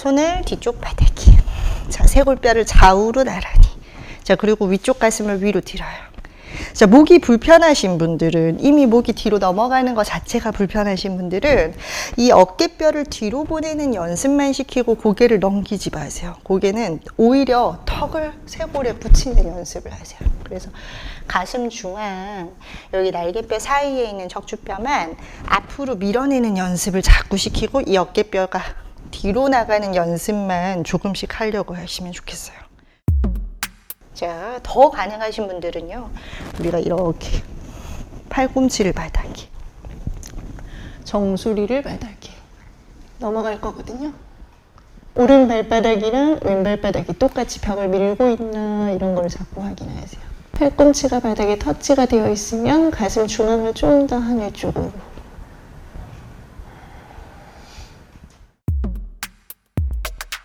손을 뒤쪽 바닥에. 자, 쇄골뼈를 좌우로 나란히. 자, 그리고 위쪽 가슴을 위로 들어요. 자, 목이 불편하신 분들은 이미 목이 뒤로 넘어가는 것 자체가 불편하신 분들은 이 어깨뼈를 뒤로 보내는 연습만 시키고 고개를 넘기지 마세요. 고개는 오히려 턱을 쇄골에 붙이는 연습을 하세요. 그래서 가슴 중앙 여기 날개뼈 사이에 있는 척추뼈만 앞으로 밀어내는 연습을 자꾸 시키고 이 어깨뼈가 뒤로 나가는 연습만 조금씩 하려고 하시면 좋겠어요. 자, 더 가능하신 분들은요, 우리가 이렇게 팔꿈치를 바닥에, 정수리를 바닥에 넘어갈 거거든요. 오른 발바닥이랑 왼 발 바닥이 똑같이 벽을 밀고 있나 이런 걸 자꾸 확인하세요. 팔꿈치가 바닥에 터치가 되어 있으면 가슴 중앙을 좀 더 하늘 쪽으로